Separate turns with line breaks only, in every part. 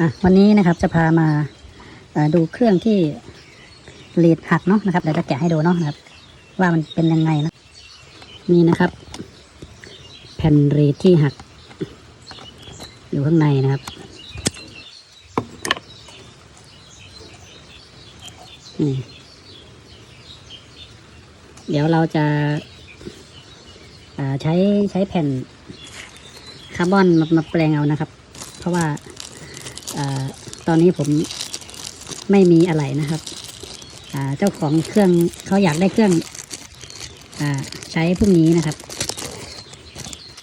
อะวันนี้นะครับจะพามาดูเครื่องที่ลีดหักเนาะนะครับเดี๋ยวจะแกะให้ดูเนาะนะครับ ว่ามันเป็นยังไงนะนี่นะครับ แผ่นรีดที่หัก อยู่ข้างในนะครับนี่เดี๋ยวเราจะาใช้ใช้แผ่นคาร์บอนมามาแปลงเอานะครับ เพราะว่า อตอนนี้ผมไม่มีอะไรนะครับเจ้าของเครื่องเขาอยากได้เครื่องอใช้พรุ่งนี้นะครับ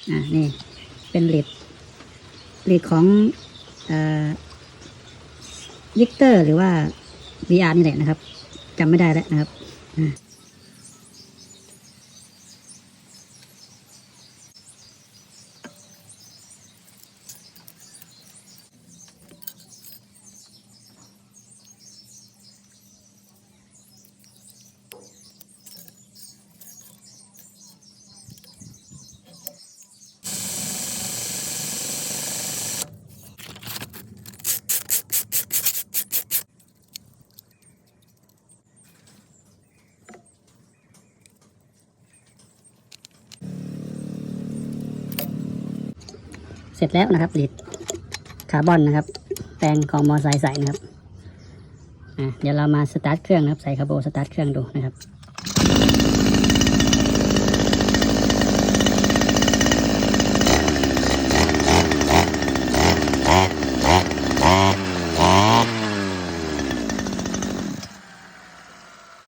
อ่านี่เป็นเลดเลดของวิกเตอร์หรือว่า VR นี่แหละนะครับจำไม่ได้แล้วนะครับ ร็จแล้วนะครับหลีดคาร์บอนนะครับ แปลงของมอไซค์ใส่นะครับเดี๋ยวเรามาสตาร์ทเครื่องนะครับ ใส่คาร์โบสตาร์ทเครื่องดูนะครับ